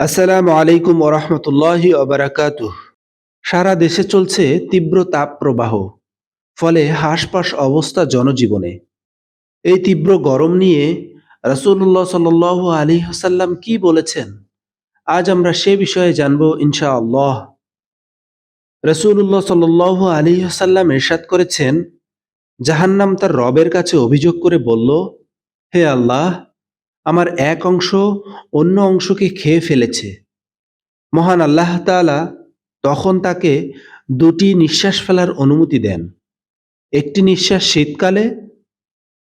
আসসালামু আলাইকুম ওরহমতুল্লাহি অবরাকাত সারা দেশে চলছে তীব্র তাপ প্রবাহ ফলে হাসপাস অবস্থা জনজীবনে। এই তীব্র গরম নিয়ে রাসূলুল্লাহ সাল্লাহ আলী হাসাল্লাম কি বলেছেন? আজ আমরা সে বিষয়ে জানব ইনশাআল্লাহ। রসুল্লাহ সাল্লাহ আলী হাসাল্লাম এরশাদ করেছেন, জাহান্নাম তার রবের কাছে অভিযোগ করে বলল, হে আল্লাহ আমার এক অংশ অন্য অংশকে খেয়ে ফেলেছে। মহান আল্লাহ তাআলা তখন তাকে দুটি নিঃশ্বাস ফেলার অনুমতি দেন। একটি নিঃশ্বাস শীতকালে,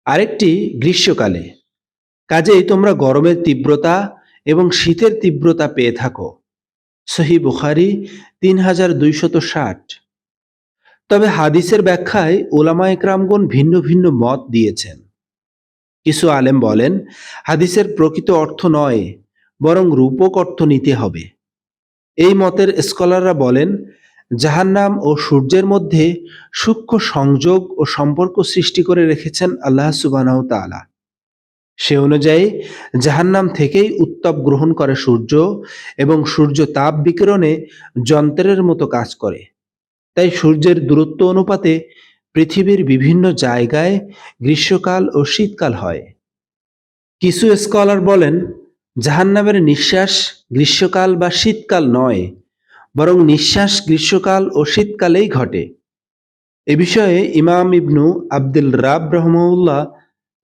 আরেকটি গ্রীষ্মকালে। কাজেই তোমরা গরমের তীব্রতা এবং শীতের তীব্রতা পেয়ে থাকো। সহি বুখারি তিন হাজার দুইশত ষাট। তবে হাদিসের ব্যাখ্যায় ওলামা একরামগণ ভিন্ন ভিন্ন মত দিয়েছেন। কিছু আলেম বলেন, হাদিসের প্রকৃত অর্থ নয়, বরং রূপক অর্থ নিতে হবে। এই মতের স্কলাররা বলেন, জাহান্নাম ও সূর্যের মধ্যে সূক্ষ্ম সংযোগ ও সম্পর্ক সৃষ্টি করে রেখেছেন আল্লাহ সুবানাহ তালা সে অনুযায়ী, জাহান্নাম থেকেই উত্তাপ গ্রহণ করে সূর্য এবং সূর্য তাপ বিকিরণে যন্ত্রের মতো কাজ করে। তাই সূর্যের দূরত্ব অনুপাতে পৃথিবীর বিভিন্ন জায়গায় গ্রীষ্মকাল ও শীতকাল হয়। কিছু স্কলার বলেন, জাহান্নামের নিঃশ্বাস গ্রীষ্মকাল বা শীতকাল নয়, বরং নিঃশ্বাস গ্রীষ্মকাল ও শীতকালেই ঘটে। এ বিষয়ে ইমাম ইবনু আব্দুল রাব রহমউল্লাহ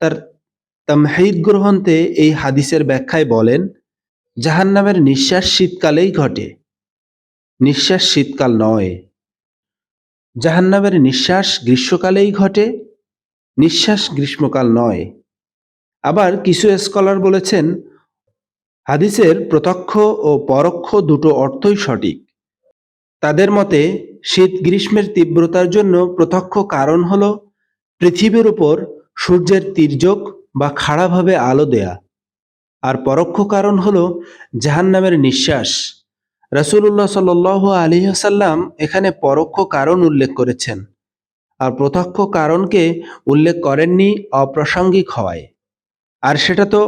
তার তামহিদ গ্রহণতে এই হাদিসের ব্যাখ্যায় বলেন, জাহান্নামের নিঃশ্বাস শীতকালেই ঘটে। নিঃশ্বাস শীতকাল নয়। জাহান্নামের নিঃশ্বাস গ্রীষ্মকালেই ঘটে, নিঃশ্বাস গ্রীষ্মকাল নয়। আবার কিছু স্কলার বলেছেন, হাদিসের প্রত্যক্ষ ও পরোক্ষ দুটো অর্থই সঠিক। তাদের মতে, শীত গ্রীষ্মের তীব্রতার জন্য প্রত্যক্ষ কারণ হল পৃথিবীর উপর সূর্যের তির্যক বা খাড়াভাবে আলো দেয়া। আর পরোক্ষ কারণ হল জাহান্নামের নিঃশ্বাস। রাসুল্লাহ সাল আলী আসাল্লাম এখানে পরোক্ষ কারণ উল্লেখ করেছেন। আর প্রত্যক্ষ কারণকে উল্লেখ করেননি অপ্রাসঙ্গিক হওয়ায়। আর সেটা তো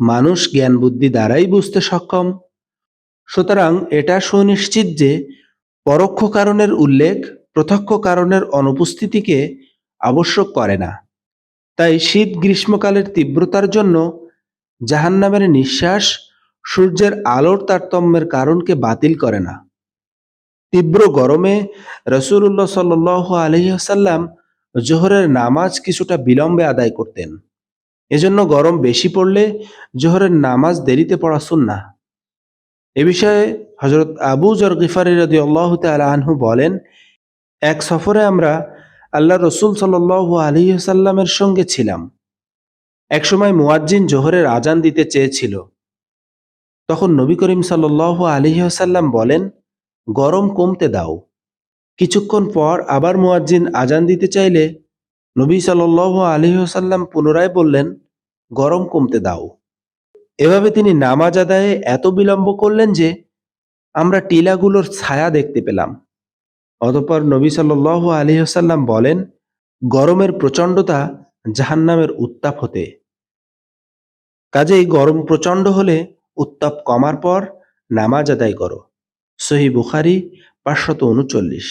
মানুষ জ্ঞান বুদ্ধি দ্বারাই বুঝতে সক্ষম। সুতরাং এটা সুনিশ্চিত যে পরোক্ষ কারণের উল্লেখ প্রত্যক্ষ কারণের অনুপস্থিতিকে আবশ্যক করে না। তাই শীত গ্রীষ্মকালের তীব্রতার জন্য জাহান্নামের নিঃশ্বাস সূর্যের আলোর তারতম্যের কারণকে বাতিল করে না। তীব্র গরমে রসুল্লাহ সাল আলহিহাসাল্লাম জোহরের নামাজ কিছুটা বিলম্বে আদায় করতেন। এজন্য গরম বেশি পড়লে জোহরের নামাজ দেরিতে পড়া সুন্না এ বিষয়ে হজরত আবু জর গিফারি রদি আল্লাহ আনহু বলেন, এক সফরে আমরা আল্লাহ রসুল সাল আলী সাল্লামের সঙ্গে ছিলাম। একসময় মুয়াজ্জিন জোহরের আজান দিতে চেয়েছিল। তখন নবী করিম সাল আলী সাল্লাম বলেন, গরম কমতে দাও। কিছুক্ষণ পর আবার মুয়াজ্জিন আজান দিতে চাইলে নবী সাল আলী সাল্লাম পুনরায় বললেন, গরম কমতে দাও। এভাবে তিনি নামাজ আদায়ে এত বিলম্ব করলেন যে আমরা টিলাগুলোর ছায়া দেখতে পেলাম। অতপর নবী সাল আলী সাল্লাম বলেন, গরমের প্রচণ্ডতা জাহান্নামের উত্তাপ হতে। কাজেই গরম প্রচণ্ড হলে উত্তাপ কমার পর নামাজ আদায় করো। সহি বুখারি পাঁচশত উনচল্লিশ।